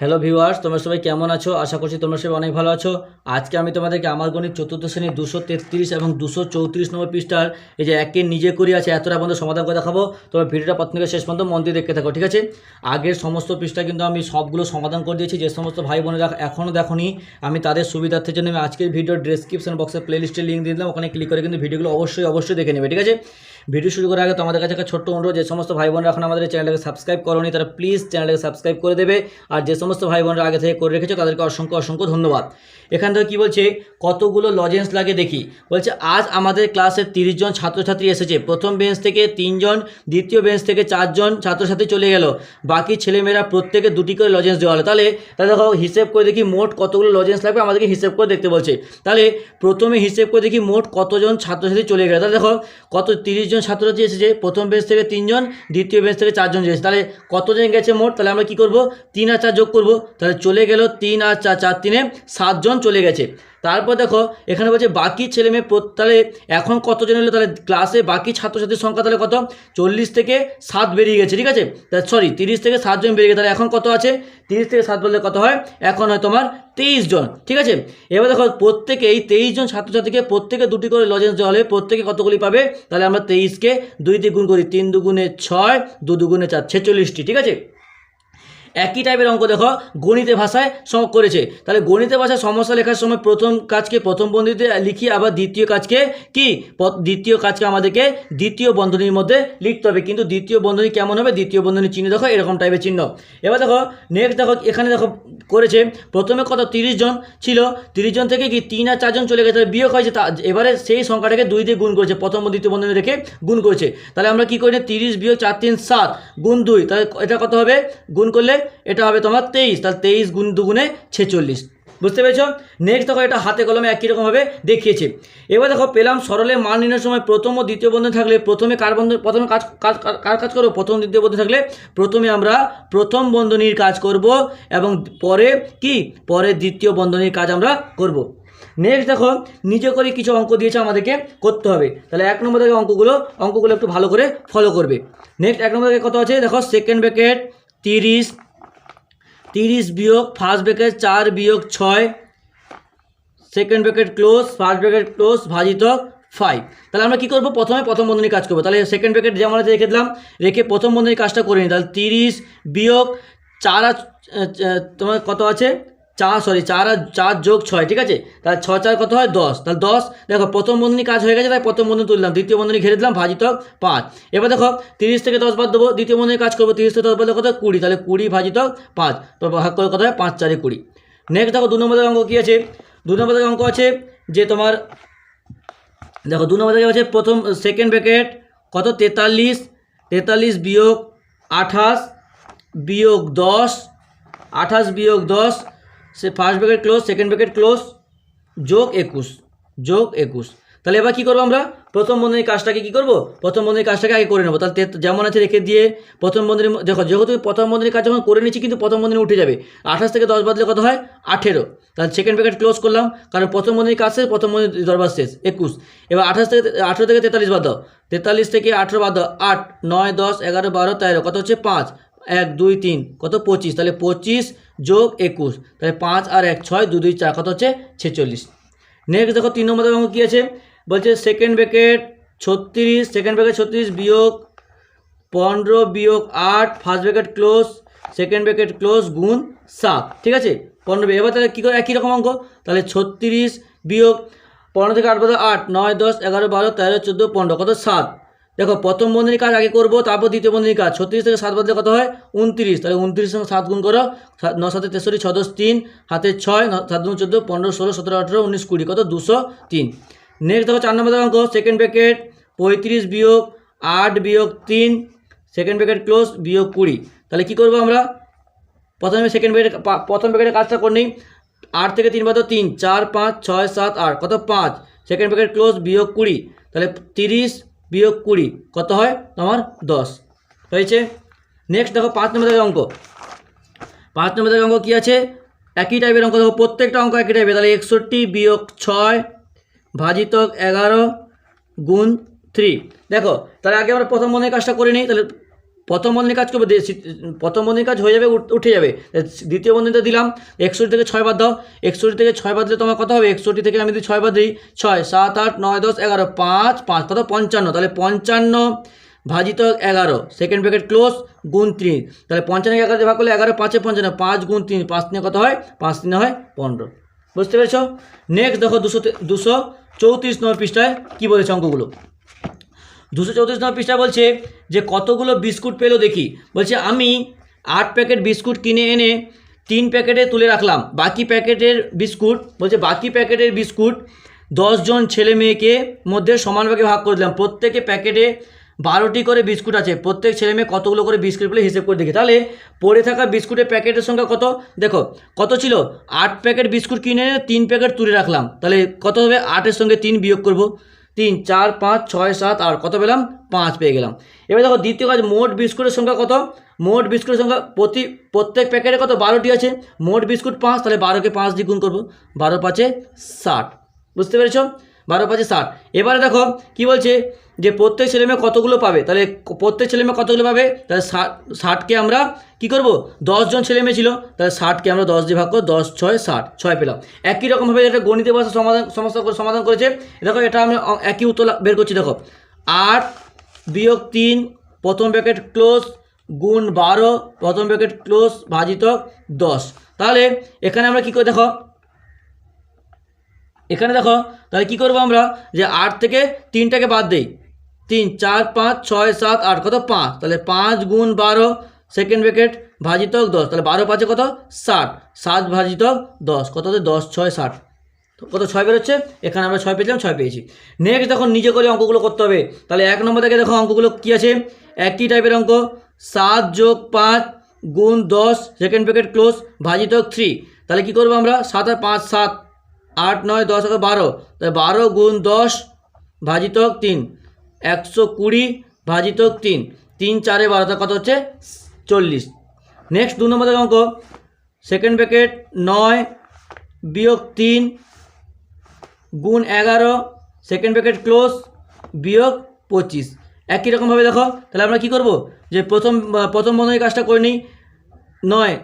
Hello viewers তোমরা সবাই কেমন আছো? আশা করছি তোমরা সবাই অনেক ভালো আছো। আজকে আমি তোমাদেরকে আমার গণিত চতুর্থ শ্রেণির দুশো তেত্রিশ এবং দুশো চৌত্রিশ নম্বর পৃষ্ঠার এই যে একের নিজে করি আছে, এতটা পর্যন্ত সমাধান করে দেখাবো। তোমরা ভিডিওটা প্রথম থেকে শেষ পর্যন্ত মন দিয়ে দেখতে থাকো, ঠিক আছে? আগের সমস্ত পৃষ্ঠা কিন্তু আমি সবগুলো সমাধান করে দিয়েছি, যে সমস্ত ভাই বোনেরা এখনও দেখোনি, আমি তাদের সুবিধার্থের জন্য আমি আজকের ভিডিও ডেসক্রিপশন বক্সে প্লেলিস্টের লিঙ্ক দিয়ে দিলাম, ওখানে ক্লিক করে কিন্তু ভিডিওগুলো অবশ্যই অবশ্যই দেখে নেবে, ঠিক আছে? ভিডিও শুরু করার আগে তোমাদের কাছে একটা ছোট্ট অনুরোধ, যে সমস্ত ভাই বোনরা এখন আমাদের চ্যানেলটাকে সাবস্ক্রাইব করোনি, তারা প্লিজ চ্যানেলটাকে সাবস্ক্রাইব করে দেবে। আর যে সমস্ত ভাই বোনরা আগে থেকে করে রেখেছো, তাদেরকে অসংখ্য অসংখ্য ধন্যবাদ। এখান থেকে কী বলছে? কতগুলো লজেন্স লাগে দেখি। বলছে, আজ আমাদের ক্লাসে তিরিশ জন ছাত্রছাত্রী এসেছে। প্রথম বেঞ্চ থেকে তিনজন দ্বিতীয় বেঞ্চ থেকে চারজন ছাত্রছাত্রী চলে গেল। বাকি ছেলেমেয়েরা প্রত্যেকে দুটি করে লজেন্স দেওয়া হলো। তাহলে তাহলে দেখো, হিসেব করে দেখি মোট কতগুলো লজেন্স লাগবে, আমাদেরকে হিসেব করে দেখতে বলছে। তাহলে, প্রথমে হিসেব করে দেখি মোট কতজন ছাত্রছাত্রী চলে গেল। তাহলে দেখো, কত তিরিশ জন ছাত্রছাত্রী এসেছে। প্রথম বেঞ্চ থেকে তিনজন দ্বিতীয় বেঞ্চ থেকে চারজন এসেছে তাহলে, কতজন গেছে মোট? তাহলে আমরা কী করব? তিন আর চার যোগ করব। তাহলে চলে গেল তিন আর চার চার তিনে সাতজন। চলে গেছে। তারপর দেখো, এখানে বলছে, বাকি ছেলে মেয়ে তাহলে এখন কতজন এলো? তাহলে ক্লাসে বাকি ছাত্রছাত্রীর সংখ্যা তাহলে কত? চল্লিশ থেকে সাত বেরিয়ে গেছে, ঠিক আছে? সরি তিরিশ থেকে সাতজন বেরিয়ে গেছে, তাহলে এখন কত আছে? তিরিশ থেকে সাত বললে কত হয়? এখন হয় তোমার তেইশ জন, ঠিক আছে? এবার দেখো, প্রত্যেকে, এই তেইশ জন ছাত্রছাত্রীকে প্রত্যেকে দুটি করে লজেন্স দেওয়া হলে প্রত্যেকে কতগুলি পাবে? তাহলে আমরা তেইশকে দুই দিয়ে গুণ করি, তিন দুগুণে ছয়, দু দুগুণে চার, ছেচল্লিশটি, ঠিক আছে? একই টাইপের অঙ্ক দেখো, গণিতের ভাষায় সম করেছে। তাহলে গণিতের ভাষায় সমস্যা লেখার সময় প্রথম কাজকে, প্রথম বন্ধনীতে লিখি, আবার দ্বিতীয় কাজকে কি? দ্বিতীয় কাজকে আমাদেরকে দ্বিতীয় বন্ধনীর মধ্যে লিখতে হবে। কিন্তু দ্বিতীয় বন্ধনী কেমন হবে? দ্বিতীয় বন্ধনীর চিহ্ন দেখো, এরকম টাইপের চিহ্ন। এবার দেখো নেক্সট দেখো, এখানে দেখো করেছে, প্রথমে কত? তিরিশ জন ছিল। তিরিশ জন থেকে কি তিন আর চারজন চলে গেছে? বিয়োগ হয়েছে, তা এবারে সেই সংখ্যাটাকে দুই দিয়ে গুণ করেছে। প্রথম দ্বিতীয় বন্ধনী রেখে গুণ করেছে। তাহলে আমরা কি করি? তিরিশ বিয়োগ চার, তিন, সাত, গুণ দুই। তাহলে এটা কত হবে? গুণ করলে এটা হবে তোমার তেইশ, তাহলে তেইশ গুণ দুগুণে ছেচল্লিশ। বুঝতে পেরেছ? নেক্সট দেখো এটা হাতে কলমে একই রকমভাবে দেখিয়েছে। এবার দেখো পেলাম সরলে মান নির্ণয়ের সময় প্রথম ও দ্বিতীয় বন্ধন থাকলে প্রথমে কার বন্ধন, প্রথমে কাজ, কার- কাজ করব? প্রথম দ্বিতীয় বন্ধন থাকলে প্রথমে আমরা প্রথম বন্ধনীর কাজ করব এবং পরে কি? পরে দ্বিতীয় বন্ধনীর কাজ আমরা করব। নেক্সট দেখো, নিজে করে কিছু অঙ্ক দিয়েছে আমাদেরকে করতে হবে। তাহলে এক নম্বর থেকে অঙ্কগুলো অঙ্কগুলো একটু ভালো করে ফলো করবে। নেক্সট এক নম্বর থেকে কত আছে? দেখো সেকেন্ড ব্র্যাকেট তিরিশ তিরিশ বিয়োগ ফার্স্ট ব্র্যাকেট চার বিয়োগ ছয় second bracket close first bracket close ভাজিতক ফাইভ তাহলে আমরা কী করব? প্রথমে প্রথম বন্ধনীর কাজ করব। তাহলে সেকেন্ড ব্র্যাকেট যেমন আমরা রেখে দিলাম। রেখে প্রথম বন্ধনীর কাজটা করে নিই। তাহলে তিরিশ বিয়োগ চার তোমার কত আছে? চার সরি চার আর চার যোগ ছয়, ঠিক আছে? তাহলে ছ, চার কত হয়? দশ। তাহলে দশ, দেখো, প্রথম বন্ধনী কাজ হয়ে গেছে, তাই প্রথম বন্ধনী তুললাম, দ্বিতীয় বন্ধনী ঘিরে দিলাম, ভাজিত পাঁচ। এবার দেখো, তিরিশ থেকে দশ বাদ দেবো, দ্বিতীয় বন্ধনীর কাজ করব, তিরিশ থেকে দশ বাদ কত? কুড়ি। তাহলে কুড়ি ভাজিত পাঁচ, তো ভাগ করে কত হয়? পাঁচ, চারে কুড়ি। নেক্সট দেখো, দু নম্বরের অঙ্ক কী আছে? দু নম্বরের অঙ্ক আছে যে তোমার, দেখো, দু নম্বর আছে প্রথম সেকেন্ড ব্র্যাকেট কত? তেতাল্লিশ। তেতাল্লিশ বিয়োগ আঠাশ, বিয়োগ দশ, আঠাশ বিয়োগ দশ সে first bracket close second bracket close যোগ একুশ যোগ একুশ। তাহলে এবার কী করব আমরা? প্রথম বন্ধনীর কাজটাকে কী করব? প্রথম বন্ধনীর কাজটাকে আগে করে নেব। তাহলে যেমন আছে রেখে দিয়ে প্রথম বন্ধনীর দেখো, যেহেতু প্রথম বন্ধনীর কাজ যখন করে নিচ্ছি কিন্তু প্রথম বন্ধনী উঠে যাবে। আঠাশ থেকে দশ বাদলে কত হয়? আঠেরো। তাহলে সেকেন্ড ব্র্যাকেট ক্লোজ করলাম, কারণ প্রথম বন্ধনীর কাজ শেষ, প্রথম বন্ধনীর দরবার শেষ, একুশ। এবার আঠাশ থেকে আঠেরো থেকে তেতাল্লিশ বাদ তেতাল্লিশ থেকে আঠেরো বাদ দাও, আট, নয়, দশ, এগারো, বারো, তেরো, কত হচ্ছে? পাঁচ। এক, দুই, তিন, কত? পঁচিশ। তাহলে পঁচিশ যোগ একুশ, তাহলে পাঁচ আর এক, ছয় দু দুই, চার, কত হচ্ছে? ছেচল্লিশ। নেক্সট দেখো তিন নম্বর অঙ্ক কী আছে? বলছে সেকেন্ড ব্র্যাকেট ছত্রিশ সেকেন্ড ব্র্যাকেট ছত্রিশ বিয়োগ পনেরো বিয়োগ আট first bracket close second bracket close গুণ সাত, ঠিক আছে? পনেরো এবার তাহলে কী করে? একই রকম অঙ্ক। তাহলে ছত্রিশ বিয়োগ পনেরো থেকে আট বারো আট, নয়, দশ, এগারো, বারো, তেরো, চোদ্দ, পনেরো, কত? সাত। দেখো, প্রথম বন্ধনীর কাজ আগে করব, তারপর দ্বিতীয় বন্ধনীর কাজ। ছত্রিশ থেকে সাত বাদলে কত হয়? উনত্রিশ। তাহলে উনত্রিশ সঙ্গে সাত গুণ করো ন, সাতে তেষট্টি, ছ, দশ, তিন, হাতে ছয় সাত দুগুণ চোদ্দ, পনেরো, ষোলো, সতেরো, আঠেরো, উনিশ, কুড়ি, কত? দুশো তিন। নেক্সট দেখো, চার নম্বর অঙ্ক সেকেন্ড ব্র্যাকেট পঁয়ত্রিশ বিয়োগ আট বিয়োগ তিন সেকেন্ড ব্র্যাকেট ক্লোজ বিয়োগ কুড়ি। তাহলে কী করব আমরা? প্রথমে সেকেন্ড ব্র্যাকেট প্রথম ব্র্যাকেটের কাজটা করে নিই। আট থেকে তিন বাদ তিন, চার, পাঁচ, ছয়, সাত, আট, কত? পাঁচ। সেকেন্ড ব্র্যাকেট ক্লোজ বিয়োগ কুড়ি। তাহলে তিরিশ বিয়োগ কুড়ি, কত হয়? তোমার দশ। হয়েছে নেক্সট দেখো পাঁচ নম্বর অঙ্ক। পাঁচ নম্বর অঙ্ক কী আছে? একই টাইপের অঙ্ক দেখো, প্রত্যেকটা অঙ্ক একই টাইপের তাহলে একষট্টি বিয়োগ ছয় ভাজিতক এগারো গুণ থ্রি দেখো, তাহলে আগে আমরা প্রথম মনে কাজটা করে নিই, তাহলে প্রথম বন্ধনী কাজ করবে প্রথম বন্ধনী কাজ হয়ে যাবে, উঠ- যাবে। দ্বিতীয় বন্ধনীতে দিলাম, একষট্টি থেকে ছয় বাদ দাও। একষট্টি থেকে ছয় বাদ দিলে তোমার কত হবে? একষট্টি থেকে আমি যদি ছয় বাদ দিই, ছয়, সাত, আট, নয়, দশ, এগারো, পাঁচ পাঁচ, কত? পঞ্চান্ন। তাহলে পঞ্চান্ন ভাজিত এগারো সেকেন্ড ব্র্যাকেট ক্লোজ গুণ তিন। তাহলে পঞ্চান্ন এগারো ভাগ করলে এগারো, পাঁচে পঞ্চান্ন, পাঁচ গুণ তিন, পাঁচ তিনে কত হয়? পাঁচ তিনে হয় পনেরো। বুঝতে পেরেছ? নেক্সট দেখো দুশো দুশো চৌত্রিশ নম্বর পৃষ্ঠায় কী বলেছে অঙ্কগুলো? দুশো চৌত্রিশ নম্বর পৃষ্ঠা বলছে যে কতগুলো বিস্কুট পেল দেখি। বলছে, আমি আট প্যাকেট বিস্কুট কিনে এনে তিন প্যাকেটে তুলে রাখলাম। বাকি প্যাকেটের বিস্কুট, বলছে, বাকি প্যাকেটের বিস্কুট দশজন ছেলে মেয়েকে মধ্যে সমানভাগে ভাগ করে দিলাম। প্রত্যেকে প্যাকেটে বারোটি করে বিস্কুট আছে। প্রত্যেক ছেলে মেয়ে কতগুলো করে বিস্কুট পেলে হিসেব করে দেখি। তাহলে পড়ে থাকা বিস্কুটের প্যাকেটের সংখ্যা কত? দেখো, কত ছিল? আট প্যাকেট বিস্কুট কিনে তিন প্যাকেট তুলে রাখলাম। তাহলে কত হবে? আটের সঙ্গে তিন বিয়োগ করব। তিন, চার, পাঁচ, ছয়, সাত আর কত পেলাম? পাঁচ পেয়ে গেলাম। এবার দেখো দ্বিতীয় কাজ, মোট বিস্কুটের সংখ্যা কত? মোট বিস্কুটের সংখ্যা প্রতি, প্রত্যেক প্যাকেটে কত? বারোটি আছে। মোট বিস্কুট পাঁচ, তাহলে বারোকে পাঁচ দিয়ে গুণ করব। বারো পাঁচে ষাট। বুঝতে পেরেছ? বারো পাঁচে ষাট। এবারে দেখো, কি বলছে? যে প্রত্যেক ছেলেমেয়ে কতগুলো পাবে? তাহলে প্রত্যেক ছেলেমেয়ে কতগুলো পাবে? তাহলে ষাট, ষাটকে আমরা কি করব? দশজন ছেলেমেয়ে ছিল তাহলে ষাটকে আমরা দশ দিয়ে ভাগ করব দশ, ছয়, ষাট, ছয় পেলাম। একই রকমভাবে এটা গণিতে ভাষা সমাধান, সমস্যা করে সমাধান করেছে। দেখো, এটা আমি একই উত্তর বের করছি, দেখো। আট বিয়োগ তিন, প্রথম প্যাকেট ক্লোজ গুণ বারো, প্রথম প্যাকেট ক্লোজ ভাজিত দশ। তাহলে এখানে আমরা কী করে, দেখো এখানে দেখো, তাহলে কী করব আমরা? যে আট থেকে তিনটাকে বাদ দেই। তিন, চার, পাঁচ, ছয়, সাত, আট, কত? পাঁচ। তাহলে পাঁচ গুণ বারো সেকেন্ড ব্র্যাকেট ভাজিতক দশ। তাহলে বারো পাঁচে কত? ষাট। সাত ভাজিতক দশ। কত হচ্ছে? দশ, ছয়, ষাট। কত? ছয় বেরোচ্ছে? এখানে আমরা ছয় পেয়েছিলাম, ছয় পেয়েছি। নেক্সট দেখো, নিজে করে অঙ্কগুলো করতে হবে। তাহলে এক নম্বর থেকে দেখো, অঙ্কগুলো কী আছে? একই টাইপের অঙ্ক। সাত যোগ পাঁচ গুণ দশ সেকেন্ড প্যাকেট ক্লোজ ভাজিতক থ্রি তাহলে কী করব আমরা? সাত আর পাঁচ, সাত। আট, নয়, দশ এগারো বারো। তাহলে বারো গুণ দশ ভাজিতক তিন। একশো কুড়ি ভাজিতক তিন। তিন, চারে বারো তা কত হচ্ছে? চল্লিশ। নেক্সট দু নম্বর অঙ্ক। সেকেন্ড প্যাকেট নয় বিয়োগ তিন গুণ এগারো। সেকেন্ড প্যাকেট ক্লোজ বিয়োগ পঁচিশ। একই রকমভাবে দেখো। তাহলে আমরা কি করব? যে প্রথম প্রথম বন্ধনীর কাজটা করে নিই। নয়,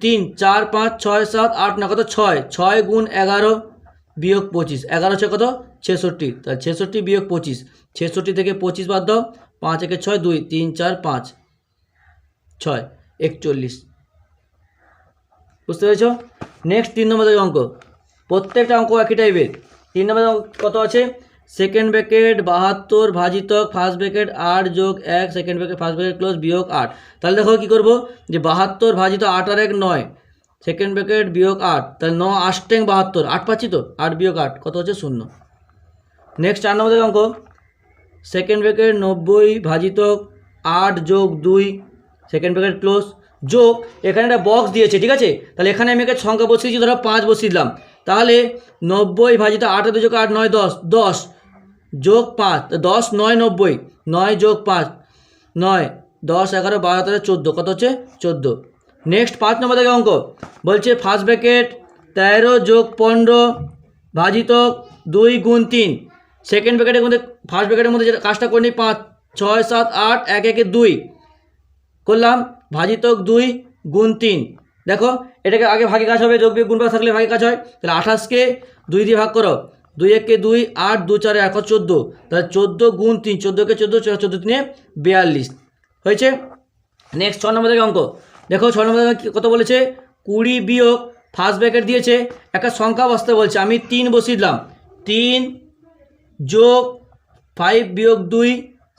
তিন, চার, পাঁচ, ছয়, সাত, আট, নয়, কত? ছয়। ছয় গুণ এগারো। বিয়োগ পঁচিশ। এগারো ছয় কত? ছেষট্টি। তাহলে ছেষট্টি বিয়োগ পঁচিশ। ছেষট্টি থেকে পঁচিশ বাদ দাও। পাঁচ একে ছয়, দুই, তিন, চার, পাঁচ, ছয়, একচল্লিশ। বুঝতে পেরেছ? নেক্সট তিন নম্বর অঙ্ক। প্রত্যেকটা অঙ্ক একই টাইপের তিন নম্বর কত আছে? সেকেন্ড ব্র্যাকেট বাহাত্তর ভাজিতক ফার্স্ট ব্র্যাকেট আট যোগ এক second bracket first bracket close বিয়োগ আট। তাহলে দেখো কী করব? যে বাহাত্তর ভাজিত আট আর এক নয়। সেকেন্ড ব্র্যাকেট বিয়োগ আট, তাহলে ন আষ্ট্যাং বাহাত্তর, আট পাচ্ছি তো, আট বিয়োগ আট, কত হচ্ছে শূন্য। নেক্সট চার নম্বর অঙ্ক সেকেন্ড ব্র্যাকেট নব্বই ভাজিত আট যোগ দুই সেকেন্ড ব্র্যাকেট ক্লোজ যোগ, এখানে একটা বক্স দিয়েছে, ঠিক আছে? তাহলে এখানে আমি একটা সংখ্যা বসিয়েছি ধরো পাঁচ বসিয়ে দিলাম। তাহলে নব্বই ভাজিত আট দুই যোগ আট, নয় দশ দশ যোগ পাঁচ দশ, নয় নব্বই, নয় যোগ পাঁচ, নয়, দশ, এগারো, বারো, তেরো, চোদ্দ, কত হচ্ছে? চোদ্দ। নেক্সট পাঁচ নম্বর থেকে অঙ্ক। বলছে ফার্স্ট ব্র্যাকেট তেরো যোগ পনেরো ভাজিত দুই গুণ তিন। সেকেন্ড ব্র্যাকেটের মধ্যে ফার্স্ট ব্র্যাকেটের মধ্যে যেটা কাজটা করে নিই পাঁচ, ছয়, সাত, আট, এক, একে দুই করলাম ভাজিতক দুই গুণ তিন। দেখো, এটাকে আগে ভাগে কাজ হবে, যোগ বিয়োগ গুণ থাকলে ভাগে কাজ হয়। তাহলে আঠাশকে দুই দিয়ে ভাগ করো। দুই এককে দুই, আট, দু, চারে এক চোদ্দ? তাহলে চোদ্দ গুণ তিন, চোদ্দোকে চোদ্দ চোদ্দ তিনে বিয়াল্লিশ। হয়েছে? নেক্সট ছ নম্বর থেকে অঙ্ক। দেখো ছ নম্বর কত বলেছে? কুড়ি বিয়োগ ফার্স্ট ব্র্যাকেট দিয়েছে। একটা সংখ্যা বসতে বলছে, আমি তিন বসিয়ে দিলাম। তিন যোগ ফাইভ বিয়োগ দুই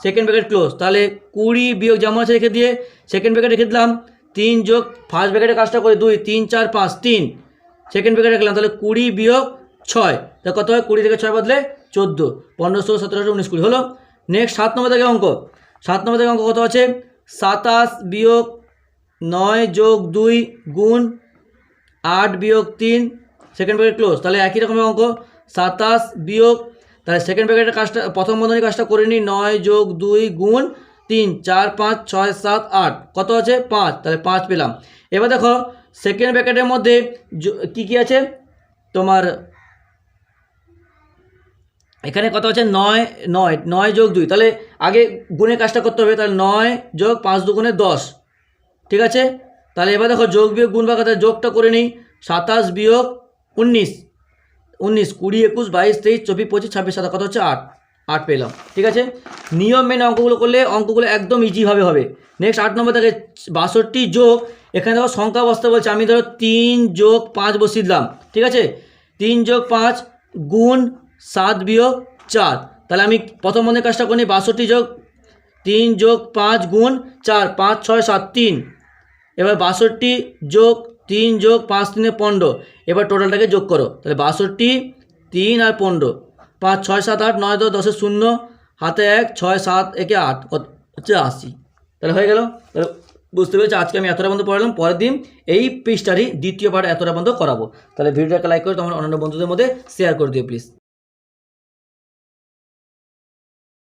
সেকেন্ড ব্র্যাকেট ক্লোজ তাহলে কুড়ি বিয়োগ যেমন আছে রেখে দিয়ে সেকেন্ড ব্র্যাকেট রেখে দিলাম। তিন যোগ ফার্স্ট ব্র্যাকেটের কাজটা করে দুই, তিন, চার, পাঁচ, তিন। সেকেন্ড ব্র্যাকেট রাখলাম, তাহলে কুড়ি বিয়োগ ছয়। তা কত হয়? কুড়ি থেকে ছয় বদলে চোদ্দ। পনেরো, ষোলো, সতেরো, আঠারো, উনিশ, কুড়ি। হলো? নেক্সট সাত নম্বর থেকে অঙ্ক। সাত নম্বর থেকে অঙ্ক কত আছে? সাতাশ বিয়োগ নয় যোগ দুই গুণ আট বিয়োগ তিন সেকেন্ড ব্র্যাকেট ক্লোজ তাহলে একই রকমের অঙ্ক, সাতাশ বিয়োগ, তাহলে সেকেন্ড ব্র্যাকেটের কাজটা, প্রথম বন্ধনীর কাজটা করে নিই নয় যোগ দুই গুণ তিন, চার, পাঁচ, ছয়, সাত, আট। কত আছে? পাঁচ। তাহলে পাঁচ পেলাম। এবার দেখো সেকেন্ড ব্র্যাকেটের মধ্যে কি কি আছে? তোমার, এখানে কত আছে? নয় নয় নয় যোগ দুই। তাহলে আগে গুণের কাজটা করতে হবে, তাহলে নয় যোগ পাঁচ দুগুণে দশ। ঠিক আছে? তাহলে এবার দেখো যোগ বিয়োগ গুণ বা কথা যোগটা করে নিই। সাতাশ বিয়োগ উনিশ। উনিশ, কুড়ি, একুশ, বাইশ, তেইশ, চব্বিশ, পঁচিশ, ছাব্বিশ, সাতাশ, কত হচ্ছে? আট। আট পেলাম। ঠিক আছে? নিয়ম মেনে অঙ্কগুলো করলে অঙ্কগুলো একদম ইজিভাবে হবে। নেক্সট আট নম্বর থাকে বাষট্টি যোগ, এখানে দেখো সংখ্যা বসতে বলছে, আমি ধরো তিন যোগ পাঁচ বসিয়ে দিলাম। ঠিক আছে? তিন যোগ পাঁচ গুণ সাত বিয়োগ চার। তাহলে আমি প্রথম মনের কাজটা করি, বাষট্টি যোগ তিন যোগ পাঁচ গুণ চার, পাঁচ, ছয়, সাত, তিন। এবার বাষট্টি যোগ তিন যোগ পাঁচ তিনে পনেরো। এবার টোটালটাকে যোগ করো। তাহলে বাষট্টি, তিন আর পনেরো। পাঁচ, ছয়, সাত, আট, নয়, দশ শূন্য, হাতে এক, ছয়, সাত, একে আট হচ্ছে আশি। তাহলে হয়ে গেল। তাহলে বুঝতে পেরেছি, আজকে আমি এতটা বন্ধ পড়ালাম। পরের দিন এই পৃষ্ঠারই দ্বিতীয় পার্ট এতটা বন্ধ করাবো। তাহলে ভিডিওটাকে লাইক করে তোমার অন্যান্য বন্ধুদের মধ্যে শেয়ার করে দিও প্লিজ